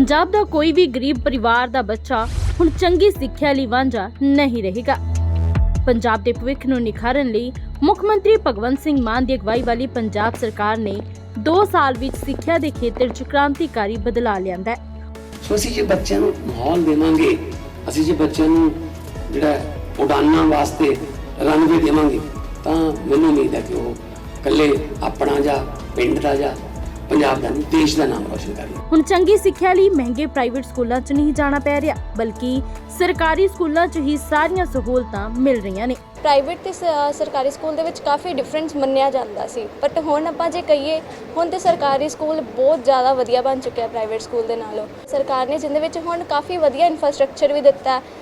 ਪੰਜਾਬ ਦਾ ਕੋਈ ਵੀ ਗਰੀਬ ਪਰਿਵਾਰ ਦਾ ਬੱਚਾ ਹੁਣ ਚੰਗੀ ਸਿੱਖਿਆ ਲਈ ਵਾਂਝਾ ਨਹੀਂ ਰਹੇਗਾ। ਪੰਜਾਬ ਦੇ ਭਵਿੱਖ ਨੂੰ ਨਿਖਾਰਨ ਲਈ ਮੁੱਖ ਮੰਤਰੀ ਭਗਵੰਤ ਸਿੰਘ ਮਾਨ ਦੀ ਅਗਵਾਈ ਵਾਲੀ ਪੰਜਾਬ ਸਰਕਾਰ ਨੇ 2 ਸਾਲ ਵਿੱਚ ਸਿੱਖਿਆ ਦੇ ਖੇਤਰ 'ਚ ਕ੍ਰਾਂਤੀਕਾਰੀ ਬਦਲਾਅ ਲਿਆਂਦਾ ਹੈ। ਸੋ ਅਸੀਂ ਜੇ ਬੱਚਿਆਂ ਨੂੰ ਮਾਹੌਲ ਦੇਵਾਂਗੇ, ਅਸੀਂ ਜੇ ਬੱਚਿਆਂ ਨੂੰ ਜਿਹੜਾ ਉਡਾਨਾਂ ਵਾਸਤੇ ਰਨਵੇ ਦੇਵਾਂਗੇ, ਤਾਂ ਮੈਨੂੰ ਉਮੀਦ ਹੈ ਕਿ ਉਹ ਇਕੱਲੇ ਆਪਣਾ ਜਾਂ ਪਿੰਡ ਦਾ ਜਾਂ ਪੰਜਾਬ ਦਾ ਨਹੀਂ ਦੇਸ਼ ਦਾ ਨਾਮ ਰੋਸ਼ਨ ਕਰਨਗੇ ਹੁਣ ਚੰਗੀ ਸਿੱਖਿਆ ਲਈ ਮਹਿੰਗੇ ਪ੍ਰਾਈਵੇਟ ਸਕੂਲਾਂ 'ਚ ਨਹੀਂ ਜਾਣਾ ਪੈ ਰਿਹਾ ਬਲਕਿ ਸਰਕਾਰੀ ਸਕੂਲਾਂ 'ਚ ਹੀ ਸਾਰੀਆਂ ਸਹੂਲਤਾਂ ਮਿਲ ਰਹੀਆਂ ਨੇ। ਪ੍ਰਾਈਵੇਟ ਤੇ ਸ- ਸਰਕਾਰੀ ਸਕੂਲ ਦੇ ਵਿੱਚ ਕਾਫੀ ਡਿਫਰੈਂਸ ਮੰਨਿਆ ਜਾਂਦਾ ਸੀ। ਬਟ ਹੁਣ ਆਪਾਂ ਜੇ ਕਹੀਏ ਹੁਣ ਤੇ ਸਰਕਾਰੀ ਸਕੂਲ ਬਹੁਤ ਜ਼ਿਆਦਾ ਵਧੀਆ ਬਣ ਚੁੱਕਿਆ ਪ੍ਰਾਈਵੇਟ ਸਕੂਲ ਦੇ ਨਾਲੋਂ। ਸਰਕਾਰ ਨੇ ਜਿੰਦੇ ਵਿੱਚ ਹੁਣ ਕਾਫੀ ਵਧੀਆ ਇਨਫਰਾਸਟ੍ਰਕਚਰ ਵੀ ਦਿੱਤਾ ਹੈ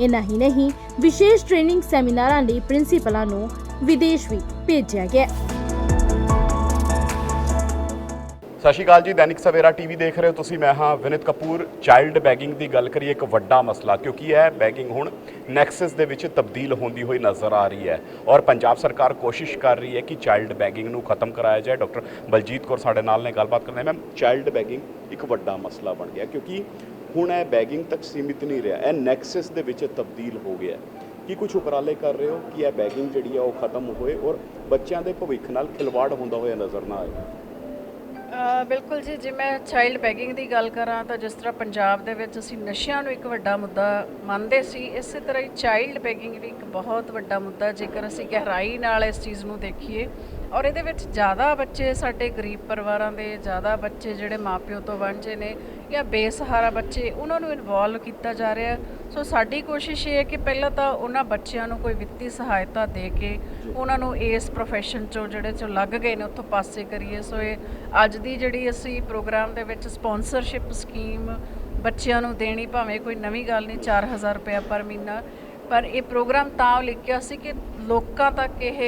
ਇਨਾ ਹੀ ਨਹੀਂ, ਵਿਸ਼ੇਸ਼ ਟ੍ਰੇਨਿੰਗ ਸੈਮੀਨਾਰਾਂ ਲਈ ਪ੍ਰਿੰਸੀਪਲਾਂ ਨੂੰ ਵਿਦੇਸ਼ ਵੀ ਭੇਜਿਆ ਗਿਆ। ਸਤਿ ਸ਼੍ਰੀ ਅਕਾਲ ਜੀ, ਦੈਨਿਕ ਸਵੇਰਾ ਟੀਵੀ ਦੇਖ ਰਹੇ ਹੋ ਤੁਸੀਂ, ਮੈਂ ਹਾਂ ਵਿਨਿਤ ਕਪੂਰ। ਚਾਈਲਡ ਬੈਗਿੰਗ ਦੀ ਗੱਲ ਕਰੀਏ, ਇੱਕ ਵੱਡਾ ਮਸਲਾ, ਕਿਉਂਕਿ ਇਹ ਬੈਗਿੰਗ ਹੁਣ ਨੈਕਸਸ ਦੇ ਵਿੱਚ ਤਬਦੀਲ ਹੁੰਦੀ ਹੋਈ ਨਜ਼ਰ ਆ ਰਹੀ ਹੈ। ਔਰ ਪੰਜਾਬ ਸਰਕਾਰ ਕੋਸ਼ਿਸ਼ ਕਰ ਰਹੀ ਹੈ ਕਿ ਚਾਈਲਡ ਬੈਗਿੰਗ ਨੂੰ ਖਤਮ ਕਰਾਇਆ ਜਾਏ। ਡਾਕਟਰ ਬਲਜੀਤ ਕੌਰ ਸਾਡੇ ਨਾਲ ਨੇ, ਗੱਲਬਾਤ ਕਰਦੇ ਮੈਮ ਚਾਈਲਡ ਬੈਗਿੰਗ ਇੱਕ ਵੱਡਾ ਮਸਲਾ ਬਣ ਗਿਆ, ਕਿਉਂਕਿ ਹੁਣ ਇਹ ਬੈਗਿੰਗ ਤੱਕ ਸੀਮਿਤ ਨਹੀਂ ਰਿਹਾ। ਇਹ ਨੈਕਸਸ ਦੇ ਵਿੱਚ ਤਬਦੀਲ ਹੋ ਗਿਆ। ਕੀ ਕੁਝ ਉਪਰਾਲੇ ਕਰ ਰਹੇ ਹੋ? ਕਿ ਇਹ ਬੈਗਿੰਗ ਜਿਹੜੀ ਆ ਉਹ ਖਤਮ ਹੋਏ ਔਰ ਬੱਚਿਆਂ ਦੇ ਭਵਿੱਖ ਨਾਲ ਖਿਲਵਾੜ ਹੁੰਦਾ ਹੋਇਆ ਨਜ਼ਰ ਨਾ ਆਏ? ਬਿਲਕੁਲ ਜੀ। ਜੇ ਮੈਂ ਚਾਈਲਡ ਬੈਗਿੰਗ ਦੀ ਗੱਲ ਕਰਾਂ ਤਾਂ ਜਿਸ ਤਰ੍ਹਾਂ ਪੰਜਾਬ ਦੇ ਵਿੱਚ ਅਸੀਂ ਨਸ਼ਿਆਂ ਨੂੰ ਇੱਕ ਵੱਡਾ ਮੁੱਦਾ ਮੰਨਦੇ ਸੀ, ਇਸੇ ਤਰ੍ਹਾਂ ਹੀ ਚਾਈਲਡ ਬੈਗਿੰਗ ਵੀ ਇੱਕ ਬਹੁਤ ਵੱਡਾ ਮੁੱਦਾ। ਜੇਕਰ ਅਸੀਂ ਗਹਿਰਾਈ ਨਾਲ ਇਸ ਚੀਜ਼ ਨੂੰ ਦੇਖੀਏ ਔਰ ਇਹਦੇ ਵਿੱਚ ਜ਼ਿਆਦਾ ਬੱਚੇ ਸਾਡੇ ਗਰੀਬ ਪਰਿਵਾਰਾਂ ਦੇ ਜ਼ਿਆਦਾ ਬੱਚੇ ਜਿਹੜੇ ਮਾਪਿਓ ਤੋਂ ਵਾਂਝੇ ਨੇ ਜਾਂ ਬੇਸਹਾਰਾ ਬੱਚੇ ਉਹਨਾਂ ਨੂੰ ਇਨਵੋਲਵ ਕੀਤਾ ਜਾ ਰਿਹਾ ਸੋ ਸਾਡੀ ਕੋਸ਼ਿਸ਼ ਇਹ ਹੈ ਕਿ ਪਹਿਲਾਂ ਤਾਂ ਉਹਨਾਂ ਬੱਚਿਆਂ ਨੂੰ ਕੋਈ ਵਿੱਤੀ ਸਹਾਇਤਾ ਦੇ ਕੇ ਉਹਨਾਂ ਨੂੰ ਇਸ profession ਚੋਂ ਜਿਹੜੇ ਚੋਂ ਲੱਗ ਗਏ ਨੇ ਉੱਥੋਂ ਪਾਸੇ ਕਰੀਏ। ਸੋ ਇਹ ਅੱਜ ਦੀ ਜਿਹੜੀ ਅਸੀਂ ਪ੍ਰੋਗਰਾਮ ਦੇ ਵਿੱਚ ਸਪਾਂਸਰਸ਼ਿਪ ਸਕੀਮ ਬੱਚਿਆਂ ਨੂੰ ਦੇਣੀ ਭਾਵੇਂ ਕੋਈ ਨਵੀਂ ਗੱਲ ਨਹੀਂ 4000 ਰੁਪਏ ਪਰ ਮਹੀਨਾ। ਪਰ ਇਹ ਪ੍ਰੋਗਰਾਮ ਤਾਂ ਲਿਖਿਆ ਸੀ ਕਿ ਲੋਕਾਂ ਤੱਕ ਇਹ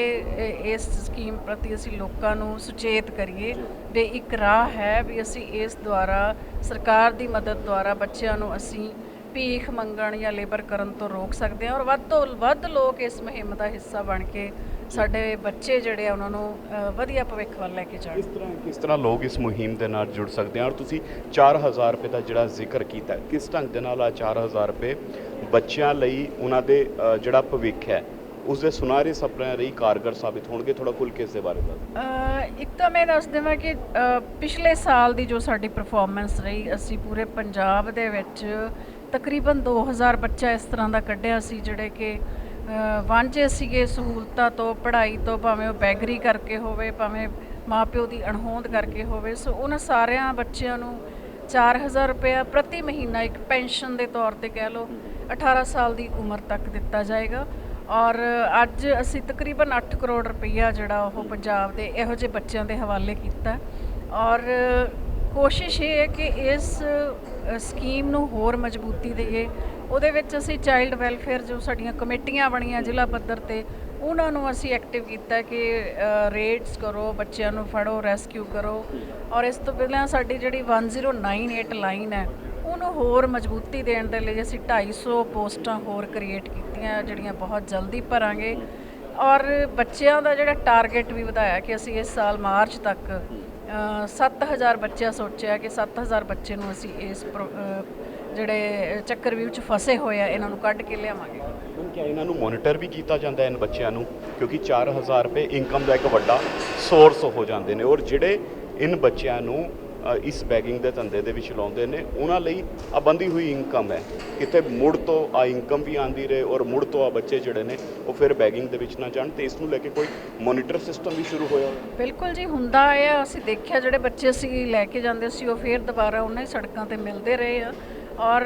ਇਸ ਸਕੀਮ ਪ੍ਰਤੀ ਅਸੀਂ ਲੋਕਾਂ ਨੂੰ ਸੁਚੇਤ ਕਰੀਏ ਵੀ ਇੱਕ ਰਾਹ ਹੈ ਵੀ ਅਸੀਂ ਇਸ ਦੁਆਰਾ, ਸਰਕਾਰ ਦੀ ਮਦਦ ਦੁਆਰਾ ਬੱਚਿਆਂ ਨੂੰ ਅਸੀਂ ਭੀਖ ਮੰਗਣ ਜਾਂ ਲੇਬਰ ਕਰਨ ਤੋਂ ਰੋਕ ਸਕਦੇ ਹਾਂ ਔਰ ਵੱਧ ਤੋਂ ਵੱਧ ਲੋਕ ਇਸ ਮੁਹਿੰਮ ਦਾ ਹਿੱਸਾ ਬਣ ਕੇ ਸਾਡੇ ਬੱਚੇ ਜਿਹੜੇ ਆ ਉਹਨਾਂ ਨੂੰ ਵਧੀਆ ਭਵਿੱਖ ਵੱਲ ਲੈ ਕੇ ਜਾਣ। ਕਿਸ ਤਰ੍ਹਾਂ ਕਿਸ ਤਰ੍ਹਾਂ ਲੋਕ ਇਸ ਮੁਹਿੰਮ ਦੇ ਨਾਲ ਜੁੜ ਸਕਦੇ ਆ ਔਰ ਤੁਸੀਂ 4000 ਰੁਪਏ ਦਾ ਜਿਹੜਾ ਜ਼ਿਕਰ ਕੀਤਾ ਕਿਸ ਢੰਗ ਦੇ ਨਾਲ ਆ 4000 ਰੁਪਏ ਬੱਚਿਆਂ ਲਈ ਉਹਨਾਂ ਦੇ ਜਿਹੜਾ ਭਵਿੱਖ ਹੈ ਉਸ ਦੇ ਸੁਨਹਿਰੇ ਸੁਪਨਿਆਂ ਲਈ ਕਾਰਗਰ ਸਾਬਿਤ ਹੋਣਗੇ ਥੋੜਾ ਖੁੱਲ ਕੇ ਇਸ ਦੇ ਬਾਰੇ ਦੱਸੋ ਇੱਕ ਤਾਂ ਮੈਂ ਦੱਸ ਦੇਵਾਂ ਕਿ ਪਿਛਲੇ ਸਾਲ ਦੀ ਜੋ ਸਾਡੀ ਪਰਫਾਰਮੈਂਸ ਰਹੀ, ਅਸੀਂ ਪੂਰੇ ਪੰਜਾਬ ਦੇ ਵਿੱਚ ਤਕਰੀਬਨ 2000 ਬੱਚਾ ਇਸ ਤਰ੍ਹਾਂ ਦਾ ਕੱਢਿਆ ਸੀ, ਜਿਹੜੇ ਕਿ ਵਾਂਝੇ ਸੀਗੇ ਸਹੂਲਤਾਂ ਤੋਂ, ਪੜ੍ਹਾਈ ਤੋਂ, ਭਾਵੇਂ ਉਹ ਬੈਗਰੀ ਕਰਕੇ ਹੋਵੇ, ਭਾਵੇਂ ਮਾਪਿਓ ਦੀ ਅਣਹੋਂਦ ਕਰਕੇ ਹੋਵੇ। ਸੋ, ਉਹਨਾਂ ਸਾਰਿਆਂ ਬੱਚਿਆਂ ਨੂੰ 4000 ਰੁਪਇਆ ਪ੍ਰਤੀ ਮਹੀਨਾ ਇੱਕ ਪੈਨਸ਼ਨ ਦੇ ਤੌਰ ਤੇ ਕਹਿ ਲਓ 18 ਸਾਲ ਦੀ ਉਮਰ ਤੱਕ ਦਿੱਤਾ ਜਾਏਗਾ। ਔਰ ਅੱਜ ਅਸੀਂ ਤਕਰੀਬਨ 8 ਕਰੋੜ ਰੁਪਈਆ ਜਿਹੜਾ ਉਹ ਪੰਜਾਬ ਦੇ ਇਹੋ ਜਿਹੇ ਬੱਚਿਆਂ ਦੇ ਹਵਾਲੇ ਕੀਤਾ। ਔਰ ਕੋਸ਼ਿਸ਼ ਇਹ ਹੈ ਕਿ ਇਸ ਸਕੀਮ ਨੂੰ ਹੋਰ ਮਜ਼ਬੂਤੀ ਦੇਈਏ। ਉਹਦੇ ਵਿੱਚ ਅਸੀਂ ਚਾਈਲਡ ਵੈਲਫੇਅਰ ਜੋ ਸਾਡੀਆਂ ਕਮੇਟੀਆਂ ਬਣੀਆਂ ਜ਼ਿਲ੍ਹਾ ਪੱਧਰ ਤੇ, ਉਹਨਾਂ ਨੂੰ ਅਸੀਂ ਐਕਟਿਵ ਕੀਤਾ ਕਿ ਰੇਡਸ ਕਰੋ, ਬੱਚਿਆਂ ਨੂੰ ਫੜੋ ਰੈਸਕਿਊ ਕਰੋ। ਔਰ ਇਸ ਤੋਂ ਪਹਿਲਾਂ ਸਾਡੀ ਜਿਹੜੀ 1098 ਲਾਈਨ ਹੈ ਉਹਨੂੰ ਹੋਰ ਮਜ਼ਬੂਤੀ ਦੇਣ ਦੇ ਲਈ ਅਸੀਂ 250 ਪੋਸਟਾਂ ਹੋਰ ਕ੍ਰੀਏਟ ਕੀਤੀਆਂ ਜਿਹੜੀਆਂ ਬਹੁਤ ਜਲਦੀ ਭਰਾਂਗੇ। ਔਰ ਬੱਚਿਆਂ ਦਾ ਜਿਹੜਾ ਟਾਰਗੇਟ ਵੀ ਵਧਾਇਆ ਕਿ ਅਸੀਂ ਇਸ ਸਾਲ ਮਾਰਚ ਤੱਕ ਅ, 7000 ਬੱਚਿਆਂ ਸੋਚਿਆ ਕਿ 7000 ਬੱਚੇ ਨੂੰ ਅਸੀਂ ਇਸ ਪ੍ਰੋ- ਅ, ਜਿਹੜੇ ਚੱਕਰਵਿਊਹ 'ਚ ਫਸੇ ਹੋਏ ਆ ਇਹਨਾਂ ਨੂੰ ਕੱਢ ਕੇ ਲਿਆਵਾਂਗੇ। ਹੁਣ ਇਹਨਾਂ ਨੂੰ ਮੋਨੀਟਰ ਵੀ ਕੀਤਾ ਜਾਂਦਾ ਹੈ ਇਹਨਾਂ ਬੱਚਿਆਂ ਨੂੰ? ਕਿਉਂਕਿ 4000 ਰੁਪਏ ਇਨਕਮ ਦਾ ਇੱਕ ਵੱਡਾ ਸੋਰਸ ਹੋ ਜਾਂਦੇ ਨੇ। ਔਰ ਜਿਹੜੇ ਇਨ ਬੱਚਿਆਂ ਨੂੰ ਇਸ ਬੈਗਿੰਗ ਦੇ ਧੰਦੇ ਦੇ ਵਿੱਚ ਲਾਉਂਦੇ ਨੇ। ਉਹਨਾਂ ਲਈ ਆ ਬੰਦੀ ਹੋਈ ਇਨਕਮ ਹੈ। ਕਿਤੇ ਮੁੜ ਤੋਂ ਆ ਇਨਕਮ ਵੀ ਆਂਦੀ ਰਹੇ ਔਰ ਮੁੜ ਤੋਂ ਆ ਬੱਚੇ ਜਿਹੜੇ ਨੇ, ਉਹ ਫਿਰ ਬੈਗਿੰਗ ਦੇ ਵਿੱਚ ਨਾ ਜਾਣ ਤੇ ਇਸ ਨੂੰ ਲੈ ਕੇ ਕੋਈ ਮੋਨੀਟਰ ਸਿਸਟਮ ਵੀ ਸ਼ੁਰੂ ਹੋਇਆ ਬਿਲਕੁਲ ਜੀ, ਹੁੰਦਾ ਹੈ ਅਸੀਂ ਦੇਖਿਆ ਜਿਹੜੇ ਬੱਚੇ ਸੀ ਲੈ ਕੇ ਜਾਂਦੇ ਸੀ, ਉਹ ਫਿਰ ਦੁਬਾਰਾ ਉਹਨਾਂ ਸੜਕਾਂ ਤੇ ਮਿਲਦੇ ਰਹੇ ਆ। ਔਰ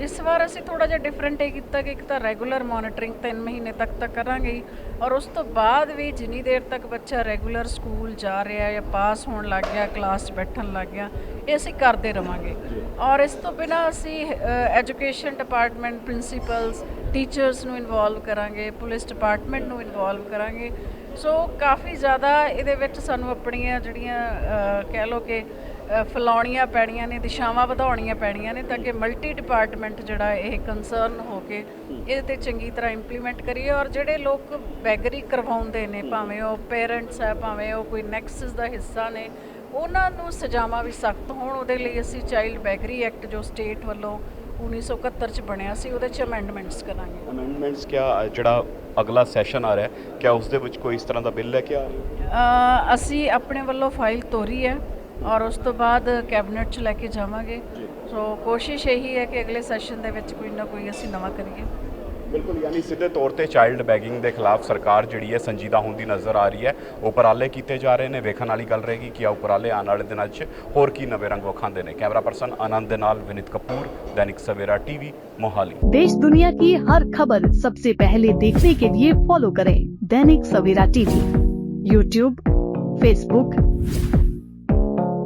ਇਸ ਵਾਰ ਅਸੀਂ ਥੋੜਾ ਜਿਹਾ ਡਿਫਰੈਂਟ ਇਹ ਕੀਤਾ ਕਿ ਇੱਕ ਤਾਂ ਰੈਗੂਲਰ ਮੋਨਿਟਰਿੰਗ 3 ਮਹੀਨੇ ਤੱਕ ਤਾਂ ਕਰਾਂਗੇ ਔਰ ਉਸ ਤੋਂ ਬਾਅਦ ਵੀ ਜਿੰਨੀ ਦੇਰ ਤੱਕ ਬੱਚਾ ਰੈਗੂਲਰ ਸਕੂਲ ਜਾ ਰਿਹਾ ਜਾਂ ਪਾਸ ਹੋਣ ਲੱਗ ਗਿਆ ਕਲਾਸ 'ਚ ਬੈਠਣ ਲੱਗ ਗਿਆ, ਇਹ ਅਸੀਂ ਕਰਦੇ ਰਵਾਂਗੇ। ਔਰ ਇਸ ਤੋਂ ਬਿਨਾ ਅਸੀਂ ਐਜੂਕੇਸ਼ਨ ਡਿਪਾਰਟਮੈਂਟ ਪ੍ਰਿੰਸੀਪਲਸ ਟੀਚਰਸ ਨੂੰ ਇਨਵੋਲਵ ਕਰਾਂਗੇ ਪੁਲਿਸ ਡਿਪਾਰਟਮੈਂਟ ਨੂੰ ਇਨਵੋਲਵ ਕਰਾਂਗੇ। ਸੋ ਕਾਫੀ ਜ਼ਿਆਦਾ ਇਹਦੇ ਵਿੱਚ ਸਾਨੂੰ ਆਪਣੀਆਂ ਜਿਹੜੀਆਂ ਕਹਿ ਲਓ ਕਿ ਫੈਲਾਉਣੀਆਂ ਪੈਣੀਆਂ ਨੇ ਦਿਸ਼ਾਵਾਂ ਵਧਾਉਣੀਆਂ ਪੈਣੀਆਂ ਨੇ ਤਾਂ ਕਿ ਮਲਟੀ ਡਿਪਾਰਟਮੈਂਟ ਜਿਹੜਾ ਇਹ ਕੰਸਰਨ ਹੋ ਕੇ ਇਹਦੇ ਤੇ ਚੰਗੀ ਤਰ੍ਹਾਂ ਇੰਪਲੀਮੈਂਟ ਕਰੀਏ ਔਰ ਜਿਹੜੇ ਲੋਕ ਬੈਗਰੀ ਕਰਵਾਉਂਦੇ ਨੇ ਭਾਵੇਂ ਉਹ ਪੇਰੈਂਟਸ ਹੈ ਭਾਵੇਂ ਉਹ ਕੋਈ ਨੈਕਸਸ ਦਾ ਹਿੱਸਾ ਨੇ ਉਹਨਾਂ ਨੂੰ ਸਜ਼ਾਵਾਂ ਵੀ ਸਖਤ ਹੋਣ ਉਹਦੇ ਲਈ ਅਸੀਂ ਚਾਈਲਡ ਬੈਗਰੀ ਐਕਟ ਜੋ ਸਟੇਟ ਵੱਲੋਂ 1971 ਚ ਬਣਿਆ ਸੀ ਉਹਦੇ ਚ ਅਮੈਂਡਮੈਂਟਸ ਕਰਾਂਗੇ। ਅਮੈਂਡਮੈਂਟਸ ਕਿਆ ਜਿਹੜਾ ਅਗਲਾ ਸੈਸ਼ਨ ਆ ਰਿਹਾ ਕਿਆ ਉਸ ਦੇ ਵਿੱਚ ਕੋਈ ਇਸ ਤਰ੍ਹਾਂ ਦਾ ਬਿੱਲ ਲੈ ਕੇ ਆ ਰਹੇ? ਹੋ ਅ, ਅਸੀਂ ਆਪਣੇ ਵੱਲੋਂ ਫਾਈਲ ਤੋਰੀ ਹੈ। ਔਰ ਉਸ ਤੋਂ ਬਾਅਦ ਕੈਬਨਿਟ 'ਚ ਲੈ ਕੇ ਜਾਵਾਂਗੇ ਸੋ ਕੋਸ਼ਿਸ਼ ਇਹੀ ਹੈ ਕਿ ਅਗਲੇ ਸੈਸ਼ਨ ਦੇ ਵਿੱਚ ਕੋਈ ਨਾ ਕੋਈ ਅਸੀਂ ਨਵਾਂ ਕਰੀਏ ਬਿਲਕੁਲ ਯਾਨੀ ਸਿੱਧੇ ਤੌਰ ਤੇ ਚਾਈਲਡ ਬੈਗਿੰਗ ਦੇ ਖਿਲਾਫ ਸਰਕਾਰ ਜਿਹੜੀ ਹੈ ਸੰਜੀਦਾ ਹੁੰਦੀ ਨਜ਼ਰ ਆ ਰਹੀ ਹੈ ਉਪਰਾਲੇ ਕੀਤੇ ਜਾ ਰਹੇ ਨੇ ਵੇਖਣ ਵਾਲੀ ਗੱਲ ਰਹੇਗੀ ਕਿ ਆ ਉਪਰਾਲੇ ਆਉਣ ਵਾਲੇ ਦਿਨਾਂ 'ਚ ਹੋਰ ਕੀ ਨਵੇਂ ਰੰਗ ਵਿਖਾਉਂਦੇ ਨੇ ਕੈਮਰਾ ਪਰਸਨ ਆਨੰਦ ਦੇ ਨਾਲ ਵਿਨਿਤ ਕਪੂਰ ਦੈਨਿਕ ਸਵੇਰਾ ਟੀਵੀ ਮੋਹਾਲੀ देश दुनिया की हर खबर सबसे पहले देखने के लिए फॉलो करें Dainik Savera TV YouTube Facebook